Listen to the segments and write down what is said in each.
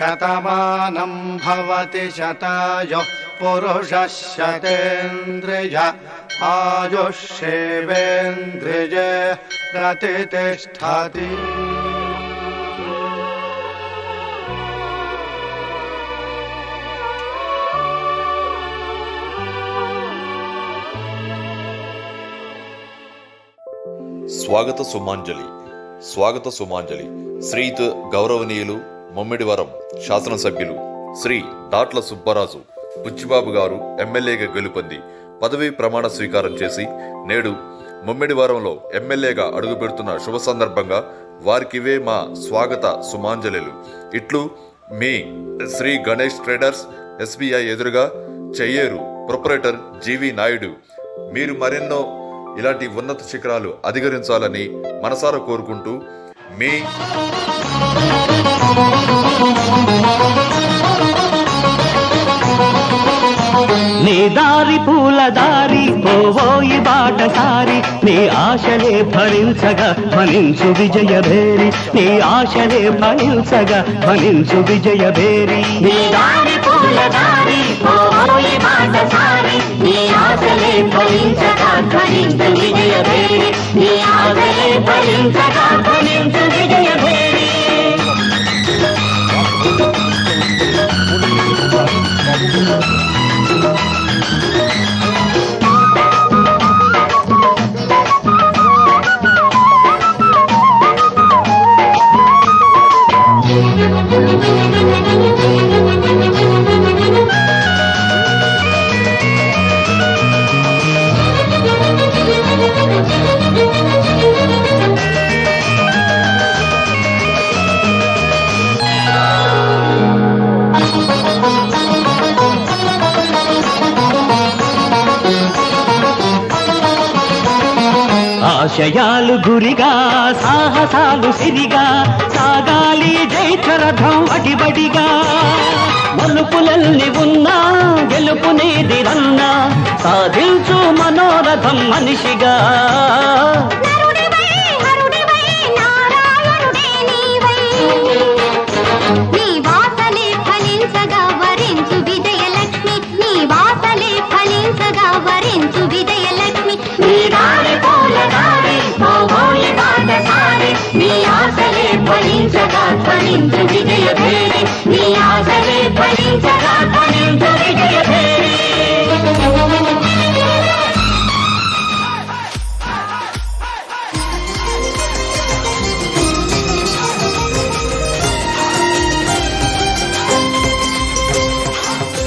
శతమానం భవతి శతాయు పురుషः శతేంద్రియ ఆయుష్యేవేంద్రియే ప్రతిష్టతి స్వాగత సుమాంజలి స్వాగత సుమాంజలి శ్రీయుత్ గౌరవనీయులు ముమ్మిడివరం శాసనసభ్యులు శ్రీ దాట్ల సుబ్బరాజు బుచ్చిబాబు గారు ఎమ్మెల్యేగా గెలుపొంది పదవీ ప్రమాణ స్వీకారం చేసి నేడు ముమ్మిడివరంలో ఎమ్మెల్యేగా అడుగుపెడుతున్న శుభ సందర్భంగా వారికివే మా స్వాగత సుమాంజలిలు. ఇట్లు మీ శ్రీ గణేష్ ట్రేడర్స్ ఎస్బీఐ ఎదురుగా చెయ్యేరు ప్రొపరేటర్ జీవి నాయుడు. మీరు మరెన్నో ఇలాంటి ఉన్నత శిఖరాలు అధిగరించాలని మనసారా కోరుకుంటూ మీ దారి పూల దారి పోవోయి బాటసారి నీ ఆశలే ఫలించగా ఫలించు విజయ భేరి. నీ ఆశలే ఫలించగా ఫలించు విజయ భేరి. నీ దారి పూల దారి పోవోయి మాట సారి నీ ఆశలే ఫలించగా ఫలించు విజయ భేరి. నీ ఆశలే ఫలించగా ఆశయాలు గురిగా సాహసాలు సిరిగా సాగాలి జైత్రరథం అడిబడిగా. మలుపులల్లి ఉన్నా గెలుపునేది రన్నా సాధించు మనోరథం మనిషిగా.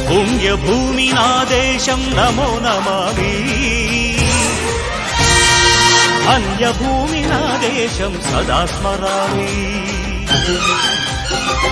పుణ్య భూమి నా దేశం నమో నమామి. అన్య భూమి నా దేశం సదా స్మరామి.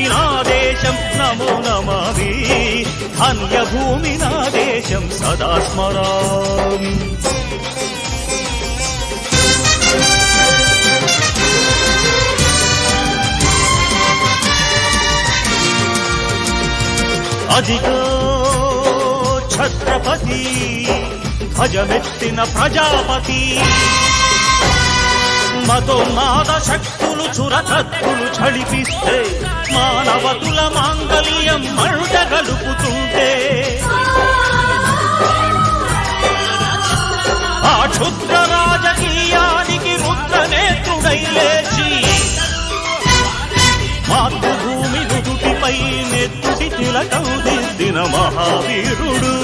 భూమి నా దేశం నమో నమామి ధన్యభూమి నా దేశం సదా స్మరామి. అదిగో ఛత్రపతి భజమెత్తిన ప్రజాపతి. మతోన్మాద శక్తులు చురకత్తులు చడిపిస్తే మానవతుల మాంగళ్యం మరుట గలుపుతుంటే ఆ క్షుద్ర రాజకీయానికి రుద్రనేత్రుడై లేచి మాతృభూమి నుదుటిపై నెత్తుటి తిలకం దిద్దిన మహావీరుడు.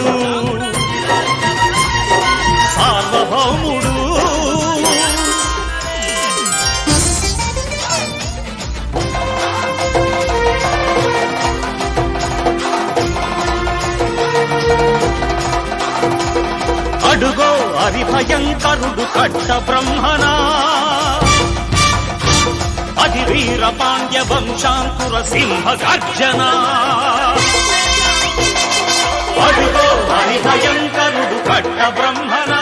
సార్వభౌముడు అడుగో అది భయంకరుడు కట్ట బ్రహ్మనా? అది వీర పాండ్య వంశాంకుర సింహ గర్జన? అడుగో అది భయంకరుడు కట్ట బ్రహ్మనా?